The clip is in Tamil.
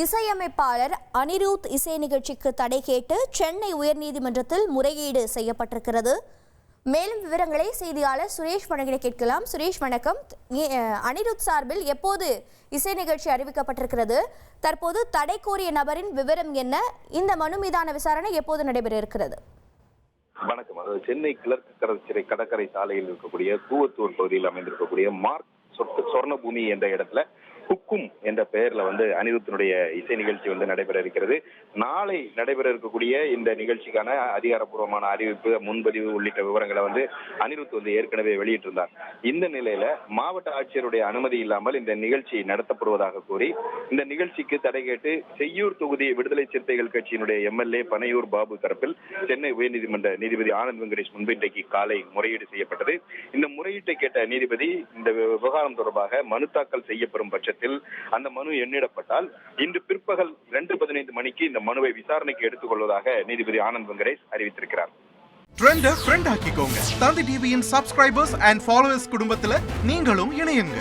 இசையமைப்பாளர் அனிருத் இசை நிகழ்ச்சிக்கு தடை கேட்டு சென்னை உயர்நீதிமன்றத்தில் முறையீடு செய்யப்பட்டிருக்கிறது. மேலும் விவரங்களை செய்தியாளர் சுரேஷ் வணங்கிட கேட்கலாம். சுரேஷ் வணக்கம். அனிருத் சார்பில் எப்போது இசை நிகழ்ச்சி அறிவிக்கப்பட்டிருக்கிறது? தற்போது தடை கோரிய நபரின் விவரம் என்ன? இந்த மனு மீதான விசாரணை எப்போது நடைபெற இருக்கிறது? வணக்கம். அதாவது சென்னை கிழக்கு கடற்கரை கடற்கரை சாலையில் இருக்கக்கூடிய கூவத்தூர் பகுதியில் அமைந்திருக்கக்கூடிய மார்க் சொர்ணபூமி என்ற இடத்துல ஹுக்கும் என்ற பெயர்ல வந்து அனிருத்தினுடைய இசை நிகழ்ச்சி வந்து நடைபெற இருக்கிறது. நாளை நடைபெற இருக்கக்கூடிய இந்த நிகழ்ச்சிக்கான அதிகாரப்பூர்வமான அறிவிப்பு முன்பதிவு உள்ளிட்ட விவரங்களை வந்து அனிருத் வந்து ஏற்கனவே வெளியிட்டிருந்தார். இந்த நிலையில மாவட்ட ஆட்சியருடைய அனுமதி இல்லாமல் இந்த நிகழ்ச்சி நடத்தப்படுவதாக கூறி இந்த நிகழ்ச்சிக்கு தடை கேட்டு செய்யூர் தொகுதி விடுதலை சிறுத்தைகள் கட்சியினுடைய எம்எல்ஏ பனையூர் பாபு தரப்பில் சென்னை உயர்நீதிமன்ற நீதிபதி ஆனந்த் வெங்கடேஷ் முன்பு இன்றைக்கு காலை முறையீடு செய்யப்பட்டது. இந்த முறையீட்டை கேட்ட நீதிபதி இந்த விவகாரம் தொடர்பாக மனு தாக்கல் செய்யப்படும் பட்சத்தில் அந்த மனு எண்ணிடப்பட்டால் இன்று பிற்பகல் இரண்டு பதினைந்து மணிக்கு இந்த மனுவை விசாரணைக்கு எடுத்துக்கொள்வதாக நீதிபதி ஆனந்த் வெங்கடேஷ் அறிவித்திருக்கிறார். ட்ரெண்ட ஃப்ரெண்ட் ஆக்கிக்கோங்க. தந்தி டிவியின் சப்ஸ்கிரைபர்ஸ் அண்ட் ஃபாலோவர்ஸ் குடும்பத்துல நீங்களும் இணையுங்க.